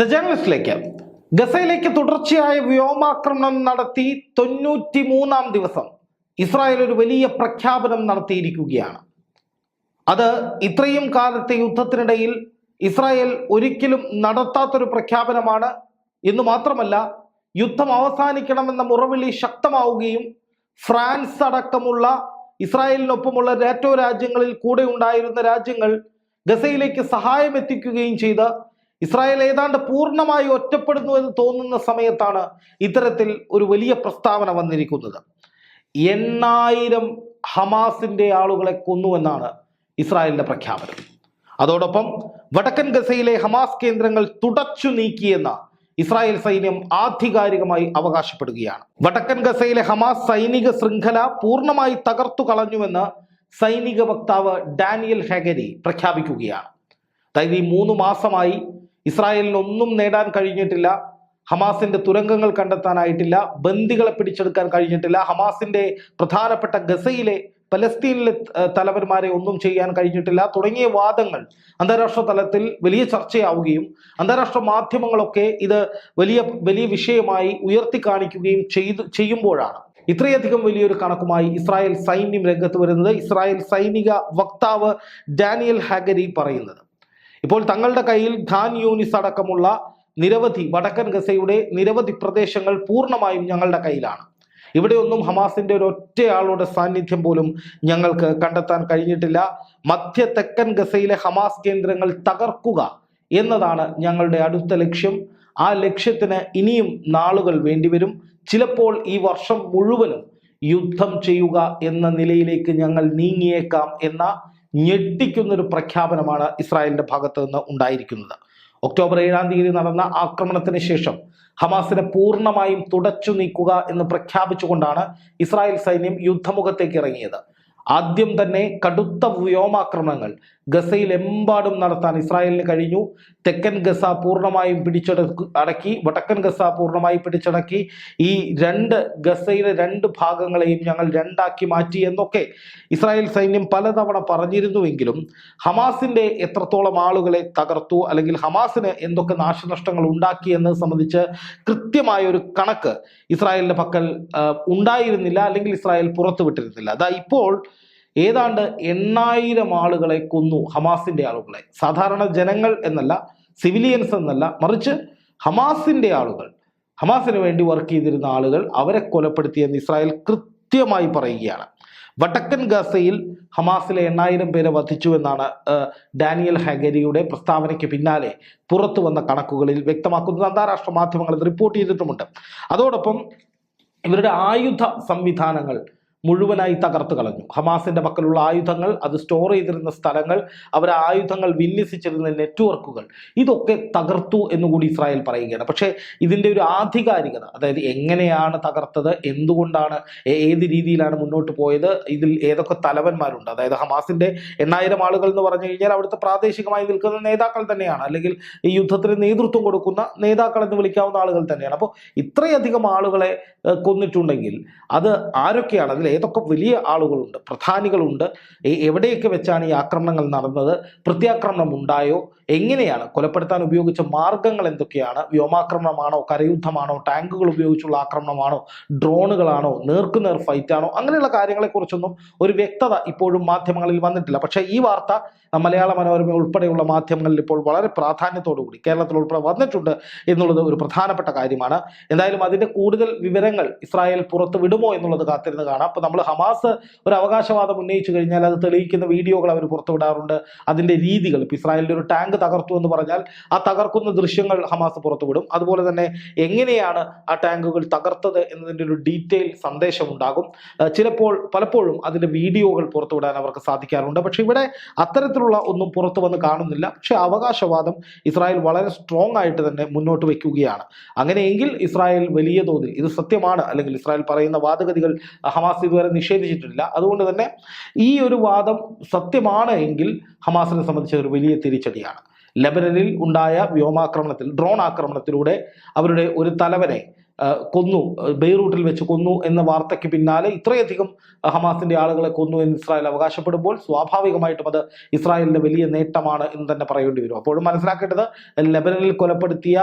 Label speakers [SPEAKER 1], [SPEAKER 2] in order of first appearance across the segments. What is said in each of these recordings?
[SPEAKER 1] The ജേർണലിസ്റ്റിലേക്ക്. ഗസയിലേക്ക് തുടർച്ചയായ വ്യോമാക്രമണം നടത്തി തൊണ്ണൂറ്റി മൂന്നാം ദിവസം ഇസ്രായേൽ ഒരു വലിയ പ്രഖ്യാപനം നടത്തിയിരിക്കുകയാണ്. അത് ഇത്രയും കാലത്തെ യുദ്ധത്തിനിടയിൽ ഇസ്രായേൽ ഒരിക്കലും നടത്താത്തൊരു പ്രഖ്യാപനമാണ്. എന്ന് മാത്രമല്ല യുദ്ധം അവസാനിക്കണമെന്ന മുറവിളി ശക്തമാവുകയും ഫ്രാൻസ് അടക്കമുള്ള ഇസ്രായേലിനൊപ്പമുള്ള നാറ്റോ രാജ്യങ്ങളിൽ കൂടെ ഉണ്ടായിരുന്ന രാജ്യങ്ങൾ ഗസയിലേക്ക് സഹായം എത്തിക്കുകയും ചെയ്ത് ഇസ്രായേൽ ഏതാണ്ട് പൂർണമായി ഒറ്റപ്പെടുന്നു എന്ന് തോന്നുന്ന സമയത്താണ് ഇത്തരത്തിൽ ഒരു വലിയ പ്രസ്താവന വന്നിരിക്കുന്നത്. എണ്ണായിരം ഹമാസിന്റെ ആളുകളെ കൊന്നുവെന്നാണ് ഇസ്രായേലിന്റെ പ്രഖ്യാപനം. അതോടൊപ്പം വടക്കൻ ഗസയിലെ ഹമാസ് കേന്ദ്രങ്ങൾ തുടച്ചു നീക്കിയെന്ന ഇസ്രായേൽ സൈന്യം ആധികാരികമായി അവകാശപ്പെടുകയാണ്. വടക്കൻ ഗസയിലെ ഹമാസ് സൈനിക ശൃംഖല പൂർണമായി തകർത്തു കളഞ്ഞുവെന്ന് സൈനിക വക്താവ് ഡാനിയൽ ഹെഗരി പ്രഖ്യാപിക്കുകയാണ്. അതായത് ഈ മൂന്ന് മാസമായി ഇസ്രായേലിന് ഒന്നും നേടാൻ കഴിഞ്ഞിട്ടില്ല. ഹമാസിന്റെ തുരങ്കങ്ങൾ കണ്ടെത്താനായിട്ടില്ല. ബന്ദികളെ പിടിച്ചെടുക്കാൻ കഴിഞ്ഞിട്ടില്ല. ഹമാസിന്റെ പ്രധാനപ്പെട്ട ഗസയിലെ പലസ്തീനിലെ തലവന്മാരെ ഒന്നും ചെയ്യാൻ കഴിഞ്ഞിട്ടില്ല. തുടങ്ങിയ വാദങ്ങൾ അന്താരാഷ്ട്ര തലത്തിൽ വലിയ ചർച്ചയാവുകയും അന്താരാഷ്ട്ര മാധ്യമങ്ങളൊക്കെ ഇത് വലിയ വലിയ വിഷയമായി ഉയർത്തി കാണിക്കുകയും ചെയ്തു ചെയ്യുമ്പോഴാണ്. ഇത്രയധികം വലിയൊരു കണക്കുമായി ഇസ്രായേൽ സൈന്യം രംഗത്ത് വരുന്നത്. ഇസ്രായേൽ സൈനിക വക്താവ് ഡാനിയൽ ഹാഗരി പറയുന്നത്. ഇപ്പോൾ തങ്ങളുടെ കയ്യിൽ ഖാൻ യൂനിസ് അടക്കമുള്ള നിരവധി വടക്കൻ ഗസയുടെ നിരവധി പ്രദേശങ്ങൾ പൂർണമായും ഞങ്ങളുടെ കയ്യിലാണ്. ഇവിടെയൊന്നും ഹമാസിന്റെ ഒരു ഒറ്റയാളുടെ സാന്നിധ്യം പോലും ഞങ്ങൾക്ക് കണ്ടെത്താൻ കഴിഞ്ഞിട്ടില്ല. മധ്യ തെക്കൻ ഗസയിലെ ഹമാസ് കേന്ദ്രങ്ങൾ തകർക്കുക എന്നതാണ് ഞങ്ങളുടെ അടുത്ത ലക്ഷ്യം. ആ ലക്ഷ്യത്തിന് ഇനിയും നാളുകൾ വേണ്ടിവരും. ചിലപ്പോൾ ഈ വർഷം മുഴുവനും യുദ്ധം ചെയ്യുക എന്ന നിലയിലേക്ക് ഞങ്ങൾ നീങ്ങിയേക്കാം എന്ന ഞെട്ടിക്കുന്നൊരു പ്രഖ്യാപനമാണ് ഇസ്രായേലിന്റെ ഭാഗത്ത് നിന്ന് ഉണ്ടായിരിക്കുന്നത്. ഒക്ടോബർ ഏഴാം തീയതി നടന്ന ആക്രമണത്തിന് ശേഷം ഹമാസിനെ പൂർണമായും തുടച്ചു നീക്കുക എന്ന് പ്രഖ്യാപിച്ചുകൊണ്ടാണ് ഇസ്രായേൽ സൈന്യം യുദ്ധമുഖത്തേക്ക് ഇറങ്ങിയത്. ആദ്യം തന്നെ കടുത്ത വ്യോമാക്രമണങ്ങൾ ഗസയിൽ എമ്പാടും നടത്താൻ ഇസ്രായേലിന് കഴിഞ്ഞു. തെക്കൻ ഗസ പൂർണമായും പിടിച്ചടക്കി അടക്കി വടക്കൻ ഗസ പൂർണമായി പിടിച്ചടക്കി. ഈ രണ്ട് ഗസയിലെ രണ്ട് ഭാഗങ്ങളെയും ഞങ്ങൾ രണ്ടാക്കി മാറ്റി എന്നൊക്കെ ഇസ്രായേൽ സൈന്യം പലതവണ പറഞ്ഞിരുന്നുവെങ്കിലും ഹമാസിന്റെ എത്രത്തോളം ആളുകളെ തകർത്തു അല്ലെങ്കിൽ ഹമാസിന് എന്തൊക്കെ നാശനഷ്ടങ്ങൾ ഉണ്ടാക്കി എന്നത് സംബന്ധിച്ച് കൃത്യമായ ഒരു കണക്ക് ഇസ്രായേലിന്റെ പക്കൽ ഉണ്ടായിരുന്നില്ല അല്ലെങ്കിൽ ഇസ്രായേൽ പുറത്തുവിട്ടിരുന്നില്ല. അതാ ഇപ്പോൾ ഏതാണ്ട് എണ്ണായിരം ആളുകളെ കൊന്നു ഹമാസിന്റെ ആളുകളെ. സാധാരണ ജനങ്ങൾ എന്നല്ല സിവിലിയൻസ് എന്നല്ല മറിച്ച് ഹമാസിന്റെ ആളുകൾ. ഹമാസിന് വേണ്ടി വർക്ക് ചെയ്തിരുന്ന ആളുകൾ അവരെ കൊലപ്പെടുത്തിയെന്ന് ഇസ്രായേൽ കൃത്യമായി പറയുകയാണ്. വടക്കൻ ഗസയിൽ ഹമാസിലെ എണ്ണായിരം പേരെ വധിച്ചു എന്നാണ് ഡാനിയൽ ഹഗരിയുടെ പ്രസ്താവനയ്ക്ക് പിന്നാലെ പുറത്തു വന്ന കണക്കുകളിൽ വ്യക്തമാക്കുന്നത് അന്താരാഷ്ട്ര മാധ്യമങ്ങൾ റിപ്പോർട്ട് ചെയ്തിട്ടുമുണ്ട്. അതോടൊപ്പം ഇവരുടെ ആയുധ സംവിധാനങ്ങൾ മുഴുവനായി തകർത്ത് കളഞ്ഞു. ഹമാസിന്റെ പക്കലുള്ള ആയുധങ്ങൾ അത് സ്റ്റോർ ചെയ്തിരുന്ന സ്ഥലങ്ങൾ അവർ ആയുധങ്ങൾ വിന്യസിച്ചിരുന്ന നെറ്റ്വർക്കുകൾ ഇതൊക്കെ തകർത്തു എന്നുകൂടി ഇസ്രായേൽ പറയുകയാണ്. പക്ഷേ ഇതിന്റെ ഒരു ആധികാരികത അതായത് എങ്ങനെയാണ് തകർത്തത് എന്തുകൊണ്ടാണ് ഏത് രീതിയിലാണ് മുന്നോട്ട് പോയത് ഇതിൽ ഏതൊക്കെ തലവന്മാരുണ്ട്? അതായത് ഹമാസിന്റെ എണ്ണായിരം ആളുകൾ എന്ന് പറഞ്ഞു കഴിഞ്ഞാൽ അവിടുത്തെ പ്രാദേശികമായി നിൽക്കുന്ന നേതാക്കൾ തന്നെയാണ്. അല്ലെങ്കിൽ ഈ യുദ്ധത്തിന് നേതൃത്വം കൊടുക്കുന്ന നേതാക്കൾ എന്ന് വിളിക്കാവുന്ന ആളുകൾ തന്നെയാണ്. അപ്പോൾ ഇത്രയധികം ആളുകളെ കൊന്നിട്ടുണ്ടെങ്കിൽ അത് ആരൊക്കെയാണ്? അതിൽ ഏതൊക്കെ വലിയ ആളുകളുണ്ട് പ്രധാനികളുണ്ട് എവിടെയൊക്കെ വെച്ചാണ് ഈ ആക്രമണങ്ങൾ നടന്നത് പ്രത്യാക്രമണം ഉണ്ടായോ എങ്ങനെയാണ് കൊലപ്പെടുത്താൻ ഉപയോഗിച്ച മാർഗങ്ങൾ എന്തൊക്കെയാണ് വ്യോമാക്രമണമാണോ കരയുദ്ധമാണോ ടാങ്കുകൾ ഉപയോഗിച്ചുള്ള ആക്രമണമാണോ ഡ്രോണുകളാണോ നേർക്കുനേർ ഫൈറ്റാണോ അങ്ങനെയുള്ള കാര്യങ്ങളെക്കുറിച്ചൊന്നും ഒരു വ്യക്തത ഇപ്പോഴും മാധ്യമങ്ങളിൽ വന്നിട്ടില്ല. പക്ഷേ ഈ വാർത്ത മലയാള മനോരമ ഉൾപ്പെടെയുള്ള മാധ്യമങ്ങളിൽ ഇപ്പോൾ വളരെ പ്രാധാന്യത്തോടു കൂടി കേരളത്തിൽ ഉൾപ്പെടെ വന്നിട്ടുണ്ട് എന്നുള്ളത് ഒരു പ്രധാനപ്പെട്ട കാര്യമാണ്. എന്തായാലും അതിന്റെ കൂടുതൽ വിവരങ്ങൾ ഇസ്രായേൽ പുറത്ത് വിടുമോ എന്നുള്ളത് കാത്തിരുന്ന് കാണാം. അപ്പോൾ നമ്മൾ ഹമാസ് ഒരു അവകാശവാദം ഉന്നയിച്ചു കഴിഞ്ഞാൽ അത് തെളിയിക്കുന്ന വീഡിയോകൾ അവർ പുറത്തുവിടാറുണ്ട് അതിന്റെ രീതികൾ ഇപ്പൊ ഇസ്രായേലിന്റെ ഒരു ടാങ്ക് തകർത്തു എന്ന് പറഞ്ഞാൽ ആ തകർക്കുന്ന ദൃശ്യങ്ങൾ ഹമാസ് പുറത്തുവിടും അതുപോലെ തന്നെ എങ്ങനെയാണ് ആ ടാങ്കുകൾ തകർത്തത് എന്നതിന്റെ ഒരു ഡീറ്റെയിൽ സന്ദേശം ഉണ്ടാകും ചിലപ്പോൾ പലപ്പോഴും അതിന്റെ വീഡിയോകൾ പുറത്തുവിടാൻ അവർക്ക് സാധിക്കാറുണ്ട്. പക്ഷെ ഇവിടെ അത്തരത്തിലുള്ള ഒന്നും പുറത്തു വന്ന് കാണുന്നില്ല. പക്ഷേ അവകാശവാദം ഇസ്രായേൽ വളരെ സ്ട്രോങ് ആയിട്ട് തന്നെ മുന്നോട്ട് വയ്ക്കുകയാണ് അങ്ങനെയെങ്കിൽ ഇസ്രായേൽ വലിയ തോതിൽ ഇത് സത്യമാണ് അല്ലെങ്കിൽ ഇസ്രായേൽ പറയുന്ന വാദഗതികൾ ഹമാസ് ഇതുവരെ നിഷേധിച്ചിട്ടില്ല. അതുകൊണ്ട് തന്നെ ഈ ഒരു വാദം സത്യമാണ് എങ്കിൽ ഹമാസിനെ സംബന്ധിച്ച് ഒരു വലിയ തിരിച്ചടിയാണ്. ലബനനിൽ ഉണ്ടായ വ്യോമാക്രമണത്തിൽ ഡ്രോൺ ആക്രമണത്തിലൂടെ അവരുടെ ഒരു തലവനെ കൊന്നു ബെയ്റൂട്ടിൽ വെച്ച് കൊന്നു എന്ന വാർത്തയ്ക്ക് പിന്നാലെ ഇത്രയധികം ഹമാസിന്റെ ആളുകളെ കൊന്നു എന്ന് ഇസ്രായേൽ അവകാശപ്പെടുമ്പോൾ സ്വാഭാവികമായിട്ടും അത് ഇസ്രായേലിന്റെ വലിയ നേട്ടമാണ് എന്ന് തന്നെ പറയേണ്ടി വരും. അപ്പോഴും മനസ്സിലാക്കേണ്ടത് ലെബനനിൽ കൊലപ്പെടുത്തിയ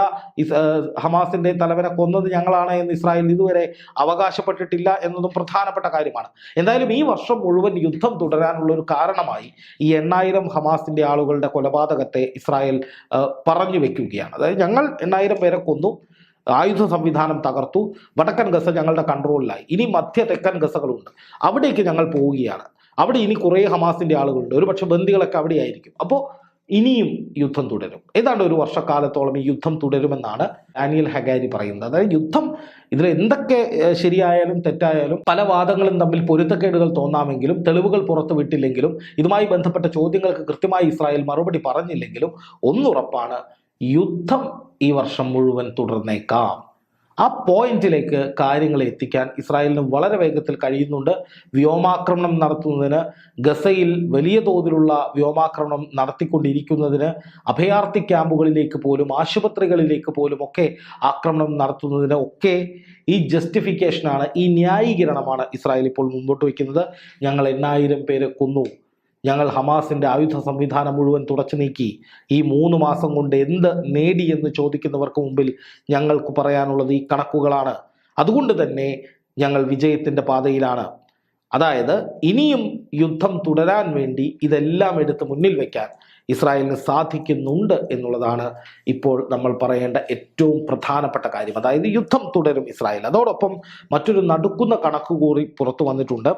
[SPEAKER 1] ഹമാസിന്റെ തലവനെ കൊന്നത് ഞങ്ങളാണ് എന്ന് ഇസ്രായേൽ ഇതുവരെ അവകാശപ്പെട്ടിട്ടില്ല എന്നതും പ്രധാനപ്പെട്ട കാര്യമാണ്. എന്തായാലും ഈ വർഷം മുഴുവൻ യുദ്ധം തുടരാനുള്ള ഒരു കാരണമായി ഈ എണ്ണായിരം ഹമാസിന്റെ ആളുകളുടെ കൊലപാതകത്തെ ഇസ്രായേൽ പറഞ്ഞു വെക്കുകയാണ്. അതായത് ഞങ്ങൾ എണ്ണായിരം പേരെ കൊന്നു ആയുധ സംവിധാനം തകർത്തു. വടക്കൻ ഗസ ഞങ്ങളുടെ കൺട്രോളിലായി ഇനി മധ്യ തെക്കൻ ഗസകളുണ്ട്. അവിടേക്ക് ഞങ്ങൾ പോവുകയാണ്. അവിടെ ഇനി കുറേ ഹമാസിന്റെ ആളുകളുണ്ട്. ഒരു പക്ഷെ ബന്ദികളൊക്കെ അവിടെയായിരിക്കും. അപ്പോൾ ഇനിയും യുദ്ധം തുടരും. ഏതാണ്ട് ഒരു വർഷക്കാലത്തോളം ഈ യുദ്ധം തുടരുമെന്നാണ് ഡാനിയൽ ഹഗാരി പറയുന്നത്. അതായത് യുദ്ധം ഇതിൽ എന്തൊക്കെ ശരിയായാലും തെറ്റായാലും പല വാദങ്ങളും തമ്മിൽ പൊരുത്തക്കേടുകൾ തോന്നാമെങ്കിലും തെളിവുകൾ പുറത്തു വിട്ടില്ലെങ്കിലും ഇതുമായി ബന്ധപ്പെട്ട ചോദ്യങ്ങൾക്ക് കൃത്യമായി ഇസ്രായേൽ മറുപടി പറഞ്ഞില്ലെങ്കിലും ഒന്നുറപ്പാണ് യുദ്ധം ഈ വർഷം മുഴുവൻ തുടർന്നേക്കാം. ആ പോയിന്റിലേക്ക് കാര്യങ്ങൾ എത്തിക്കാൻ ഇസ്രായേലിന് വളരെ വേഗത്തിൽ കഴിയുന്നുണ്ട്. വ്യോമാക്രമണം നടത്തുന്നതിന് ഗസയിൽ വലിയ തോതിലുള്ള വ്യോമാക്രമണം നടത്തിക്കൊണ്ടിരിക്കുന്നതിന് അഭയാർത്ഥി ക്യാമ്പുകളിലേക്ക് പോലും ആശുപത്രികളിലേക്ക് പോലും ഒക്കെ ആക്രമണം നടത്തുന്നതിന് ഒക്കെ ഈ ജസ്റ്റിഫിക്കേഷനാണ് ഈ ന്യായീകരണമാണ് ഇസ്രായേൽ ഇപ്പോൾ മുമ്പോട്ട് വയ്ക്കുന്നത്. ഞങ്ങൾ എണ്ണായിരം പേരെ കൊന്നു. ഞങ്ങൾ ഹമാസിന്റെ ആയുധ സംവിധാനം മുഴുവൻ തുടച്ചു നീക്കി. ഈ മൂന്ന് മാസം കൊണ്ട് എന്ത് നേടി എന്ന് ചോദിക്കുന്നവർക്ക് മുമ്പിൽ ഞങ്ങൾക്ക് പറയാനുള്ളത് ഈ കണക്കുകളാണ്. അതുകൊണ്ട് തന്നെ ഞങ്ങൾ വിജയത്തിന്റെ പാതയിലാണ്. അതായത് ഇനിയും യുദ്ധം തുടരാൻ വേണ്ടി ഇതെല്ലാം എടുത്ത് മുന്നിൽ വയ്ക്കാൻ ഇസ്രായേലിന് സാധിക്കുന്നുണ്ട് എന്നുള്ളതാണ് ഇപ്പോൾ നമ്മൾ പറയേണ്ട ഏറ്റവും പ്രധാനപ്പെട്ട കാര്യം. അതായത് യുദ്ധം തുടരും ഇസ്രായേൽ. അതോടൊപ്പം മറ്റൊരു നടുക്കുന്ന കണക്ക് കൂറി പുറത്തു വന്നിട്ടുണ്ട്.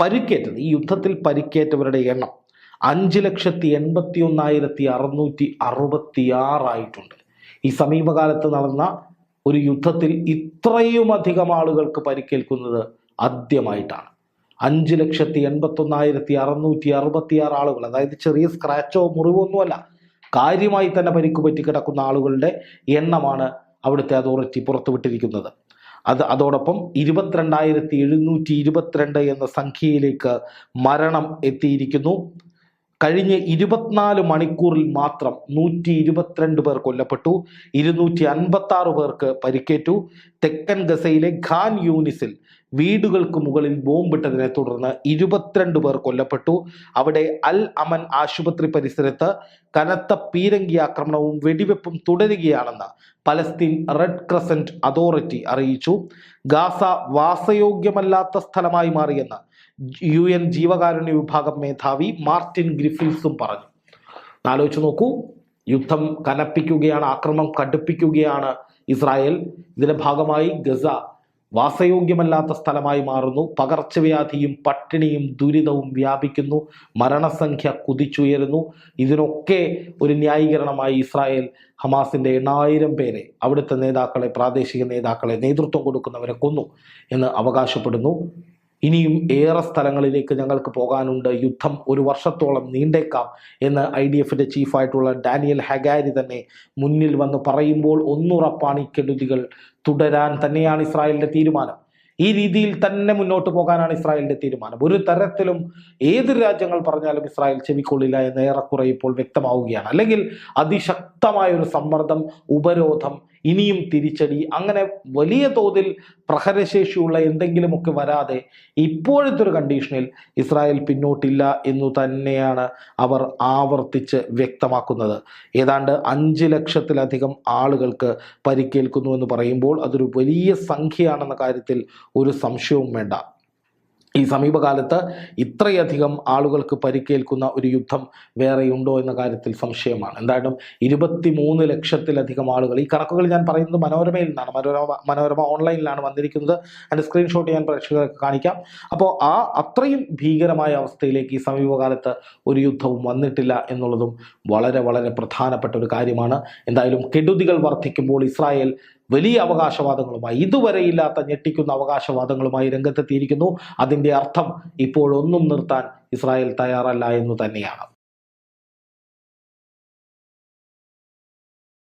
[SPEAKER 1] പരിക്കേറ്റത് ഈ യുദ്ധത്തിൽ പരിക്കേറ്റവരുടെ എണ്ണം അഞ്ച് ലക്ഷത്തി എൺപത്തി ഒന്നായിരത്തി അറുന്നൂറ്റി അറുപത്തി ആറായിട്ടുണ്ട് ഈ സമീപകാലത്ത് നടന്ന ഒരു യുദ്ധത്തിൽ ഇത്രയും അധികം ആളുകൾക്ക് പരിക്കേൽക്കുന്നത് ആദ്യമായിട്ടാണ്. അഞ്ച് ലക്ഷത്തി എൺപത്തി ഒന്നായിരത്തി അറുന്നൂറ്റി അറുപത്തി ആറ് ആളുകൾ അതായത് ചെറിയ സ്ക്രാച്ചോ മുറിവോ ഒന്നുമല്ല കാര്യമായി തന്നെ പരിക്ക് പറ്റി കിടക്കുന്ന ആളുകളുടെ എണ്ണമാണ് അവിടുത്തെ അതോറിറ്റി പുറത്തുവിട്ടിരിക്കുന്നത്. അത് അതോടൊപ്പം ഇരുപത്തിരണ്ടായിരത്തി എഴുന്നൂറ്റി ഇരുപത്തിരണ്ട് എന്ന സംഖ്യയിലേക്ക് മരണം എത്തിയിരിക്കുന്നു. കഴിഞ്ഞ ഇരുപത്തിനാല് മണിക്കൂറിൽ മാത്രം നൂറ്റി ഇരുപത്തിരണ്ട് പേർ കൊല്ലപ്പെട്ടു. ഇരുന്നൂറ്റി അൻപത്തി ആറ് പേർക്ക് പരിക്കേറ്റു. തെക്കൻ ഗസയിലെ ഖാൻ യൂനിസിൽ വീടുകൾക്ക് മുകളിൽ ബോംബിട്ടതിനെ തുടർന്ന് ഇരുപത്തിരണ്ട് പേർ കൊല്ലപ്പെട്ടു. അവിടെ അൽ അമൻ ആശുപത്രി പരിസരത്ത് കനത്ത പീരങ്കി ആക്രമണവും വെടിവെപ്പും തുടരുകയാണെന്ന് പലസ്തീൻ റെഡ് ക്രസന്റ് അതോറിറ്റി അറിയിച്ചു. ഗാസ വാസയോഗ്യമല്ലാത്ത സ്ഥലമായി മാറിയെന്ന് യു എൻ ജീവകാരുണ്യ വിഭാഗം മേധാവി മാർട്ടിൻ ഗ്രിഫിൽസും പറഞ്ഞു. ആലോചിച്ച് നോക്കൂ യുദ്ധം കനപ്പിക്കുകയാണ് ആക്രമണം കടുപ്പിക്കുകയാണ് ഇസ്രായേൽ. ഇതിന്റെ ഭാഗമായി ഗസ വാസയോഗ്യമല്ലാത്ത സ്ഥലമായി മാറുന്നു. പകർച്ചവ്യാധിയും പട്ടിണിയും ദുരിതവും വ്യാപിക്കുന്നു. മരണസംഖ്യ കുതിച്ചുയരുന്നു. ഇതിനൊക്കെ ഒരു ന്യായീകരണമായി ഇസ്രായേൽ ഹമാസിന്റെ എണ്ണായിരം പേരെ അവിടുത്തെ നേതാക്കളെ പ്രാദേശിക നേതാക്കളെ നേതൃത്വം കൊടുക്കുന്നവരെ കൊന്നു എന്ന് അവകാശപ്പെടുന്നു. ഇനിയും ഏറെ സ്ഥലങ്ങളിലേക്ക് ഞങ്ങൾക്ക് പോകാനുണ്ട്. യുദ്ധം ഒരു വർഷത്തോളം നീണ്ടേക്കാം എന്ന് ഐ ഡി എഫിന്റെ ചീഫായിട്ടുള്ള ഡാനിയൽ ഹഗാരി തന്നെ മുന്നിൽ വന്ന് പറയുമ്പോൾ ഒന്നുറപ്പാണ് ഈ കെടുതികൾ തുടരാൻ തന്നെയാണ് ഇസ്രായേലിന്റെ തീരുമാനം. ഈ രീതിയിൽ തന്നെ മുന്നോട്ട് പോകാനാണ് ഇസ്രായേലിന്റെ തീരുമാനം. ഒരു തരത്തിലും ഏത് രാജ്യങ്ങൾ പറഞ്ഞാലും ഇസ്രായേൽ ചെവിക്കൊള്ളില്ല എന്ന് ഏറെക്കുറെ ഇപ്പോൾ വ്യക്തമാവുകയാണ്. അല്ലെങ്കിൽ അതിശക്തമായ ഒരു സമ്മർദ്ദം ഉപരോധം ഇനിയും തിരിച്ചടി. അങ്ങനെ വലിയ തോതിൽ പ്രഹരശേഷിയുള്ള എന്തെങ്കിലുമൊക്കെ വരാതെ ഇപ്പോഴത്തെ ഒരു കണ്ടീഷനിൽ ഇസ്രായേൽ പിന്നോട്ടില്ല എന്നു തന്നെയാണ് അവർ ആവർത്തിച്ച് വ്യക്തമാക്കുന്നത്. ഏതാണ്ട് അഞ്ച് ലക്ഷത്തിലധികം ആളുകൾക്ക് പരിക്കേൽക്കുന്നു എന്ന് പറയുമ്പോൾ അതൊരു വലിയ സംഖ്യയാണെന്ന കാര്യത്തിൽ ഒരു സംശയവും വേണ്ട. ഈ സമീപകാലത്ത് ഇത്രയധികം ആളുകൾക്ക് പരിക്കേൽക്കുന്ന ഒരു യുദ്ധം വേറെയുണ്ടോ എന്ന കാര്യത്തിൽ സംശയമാണ്. എന്തായാലും ഇരുപത്തി മൂന്ന് ലക്ഷത്തിലധികം ആളുകൾ ഈ കണക്കുകൾ ഞാൻ പറയുന്നത് മനോരമയിൽ നിന്നാണ്. മനോരമ മനോരമ ഓൺലൈനിലാണ് വന്നിരിക്കുന്നത്. അതിന്റെ സ്ക്രീൻഷോട്ട് ഞാൻ പ്രേക്ഷകർക്ക് കാണിക്കാം. അപ്പോൾ ആ അത്രയും ഭീകരമായ അവസ്ഥയിലേക്ക് ഈ സമീപകാലത്ത് ഒരു യുദ്ധവും വന്നിട്ടില്ല എന്നുള്ളതും വളരെ വളരെ പ്രധാനപ്പെട്ട ഒരു കാര്യമാണ്. എന്തായാലും കെടുതികൾ വർദ്ധിക്കുമ്പോൾ ഇസ്രായേൽ വലിയ അവകാശവാദങ്ങളുമായി ഇതുവരെ ഇല്ലാത്ത ഞെട്ടിക്കുന്ന അവകാശവാദങ്ങളുമായി രംഗത്തെത്തിയിരിക്കുന്നു. അതിന്റെ അർത്ഥം ഇപ്പോഴൊന്നും നിർത്താൻ ഇസ്രായേൽ തയ്യാറല്ല എന്ന് തന്നെയാണ്.